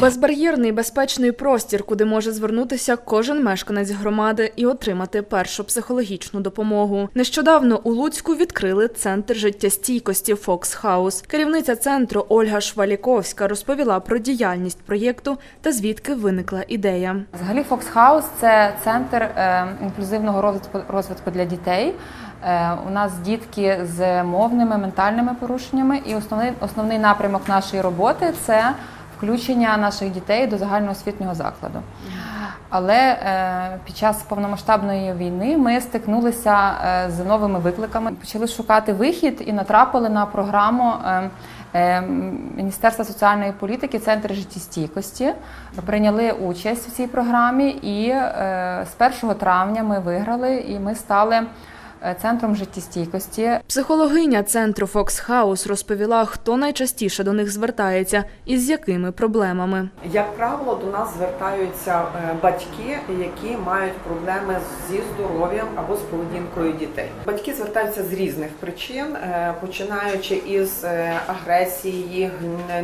Безбар'єрний безпечний простір, куди може звернутися кожен мешканець громади і отримати першу психологічну допомогу. Нещодавно у Луцьку відкрили центр життєстійкості Фокс Хаус. Керівниця центру Ольга Шваліковська розповіла про діяльність проєкту та звідки виникла ідея. Взагалі Fox House – це центр е, інклюзивного розвитку для дітей. Е, у нас дітки з мовними, ментальними порушеннями, і основний, основний напрямок нашої роботи це включення наших дітей до загальноосвітнього закладу. Але е, під час повномасштабної війни ми стикнулися е, з новими викликами, почали шукати вихід і натрапили на програму. Е, Міністерства соціальної політики, Центр життєстійкості прийняли участь в цій програмі, і з 1 травня ми виграли і ми стали центром життєстійкості. Психологиня центру Фокс Хаус розповіла, хто найчастіше до них звертається і з якими проблемами. Як правило, до нас звертаються е, батьки, які мають проблеми зі здоров'ям або з поведінкою дітей. Батьки звертаються з різних причин, е, починаючи із е, агресії,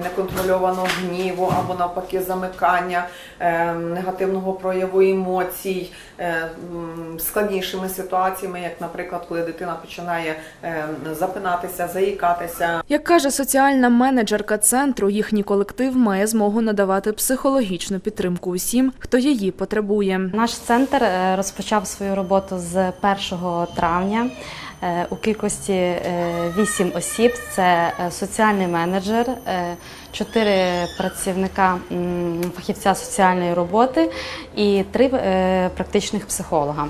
неконтрольованого гніву або навпаки замикання, е, негативного прояву емоцій, е, складнішими ситуаціями, як, наприклад, коли дитина починає е, запинатися, заїкатися, Як каже соціальна менеджерка центру, їхній колектив має змогу надавати психологічну підтримку усім, хто її потребує. Наш центр е, розпочав свою роботу з 1 травня е, у кількості 8 осіб. Це е, соціальний менеджер, 4 працівника фахівця соціальної роботи і 3 практичних психолога.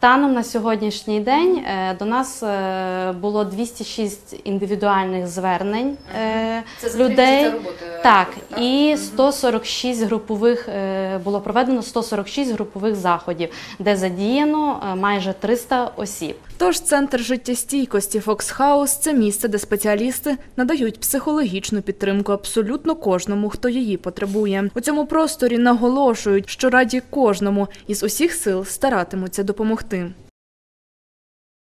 Станом на сьогоднішній день е, до нас е, було 206 індивідуальних звернень е, людей. Так, і 146 групових було проведено 146 групових заходів, де задіяно майже 300 осіб. Тож центр життєстійкості Фокс Хаус це місце, де спеціалісти надають психологічну підтримку абсолютно кожному, хто її потребує. У цьому просторі наголошують, що раді кожному із усіх сил старатимуться допомогти тим.